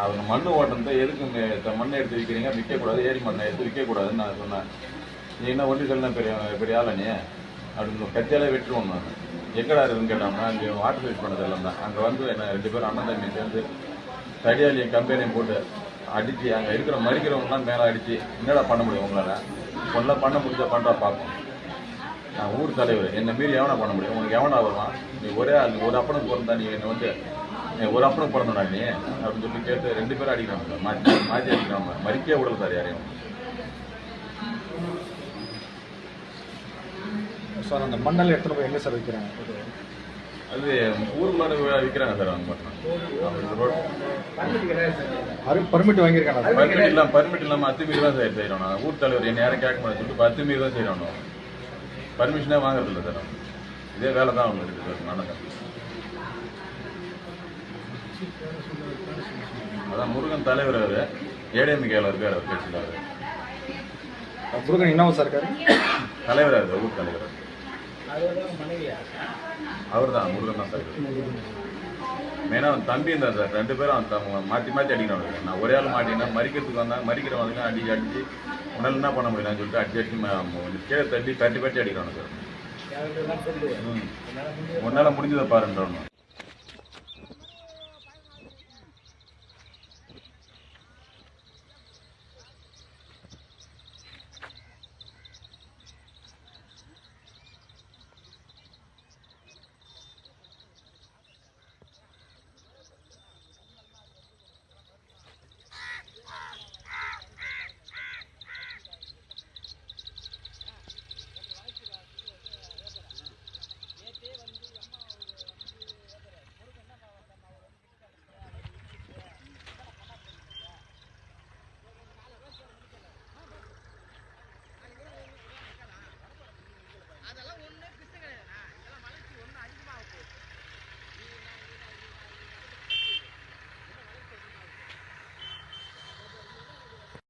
அவங்க மண் ஓட்டம் எதுக்கு மண்ணை எடுத்து விற்கிறீங்க? விற்கக்கூடாது. ஏரி மண்ணை எடுத்து விற்கக்கூடாதுன்னு நான் சொன்னேன். நீ என்ன ஒன்றி சொல்லலாம் பெரிய பெரிய ஆளா நீ? அப்படின்னு கத்தியாலே வெட்டுருவோம் நான். எங்கடா இருக்குன்னு கேட்டோம்னா அங்கே வாட்டர் யூஸ் பண்ணது எல்லாம் தான். அங்கே வந்து என்ன ரெண்டு பேரும் அண்ணன் தம்பி சேர்ந்து தடியாளியும் கம்பெனியும் போட்டு அடித்து அங்கே இருக்கிற மறிக்கிறவங்கலாம் மேலே அடித்து என்னடா பண்ண முடியும் உங்களால்? ஒன்றா பண்ண முடிஞ்சா பண்ணுறா பார்ப்போம் நான் ஊர் தலைவர். என்னை மீறி எவனா பண்ண முடியும்? உனக்கு எவனா வருவான்? நீ ஒரே ஆள் ஒரு அப்பனுக்கு பிறந்தா நீ என்னை வந்து ஒரு அப்பனுக்கு பிறந்தடா நீ அப்படின்னு சொல்லி கேட்டு ரெண்டு பேரும் அடிக்கிறாங்க. மாற்றி மாற்றி அடிக்கிறாங்க. மறிக்கவே விடல சார் யாரையும். சார் அந்த மண்ணெல்லாம் எடுத்துகிட்டு போய் எங்கே சார் வைக்கிறாங்க? அது ஊருக்குள்ளார விற்கிறாங்க சார் அவங்க மட்டும் பர்மிட் வாங்கியிருக்காங்க. பர்மிட் இல்லாமல் பர்மிட் இல்லாமல் அத்துமீறி தான் சார் செய்கிறோம் நான். ஊர் தலைவர் என்ன யாரும் கேட்க மாட்டேன் சொல்லிட்டு அத்துமீறி தான் செய்கிறோம் பர்மிஷனே வாங்குறது இல்லை சார். இதே வேலை தான் ஒன்று இருக்குது சார். நடந்தேன் அதான் முருகன் தலைவர் அவர் ஏடிஎம்கேல இருக்கார் அவர் கட்சியில் அவர் முருகன் என்னவா சார் இருக்காரு? தலைவர் அவர் ஊர் தலைவர். அவர் தான் முருகன் தான் சார் மெயினாக அவன் தம்பி இருந்தார் சார் ரெண்டு பேரும் அவன் மாற்றி மாற்றி அடிக்கிறான் நான் ஒரே ஆள் மாட்டினா மறிக்கிறதுக்கு வந்தாங்க மறிக்கிறவங்க அடிச்சு அடிச்சு உன்னால என்ன பண்ண முடியலன்னு சொல்லிட்டு அடிச்சு அடிச்சு கீழே தட்டி தட்டி அடிக்கிறானு சார். உன்னால முடிஞ்சதை பாருன்றவன்.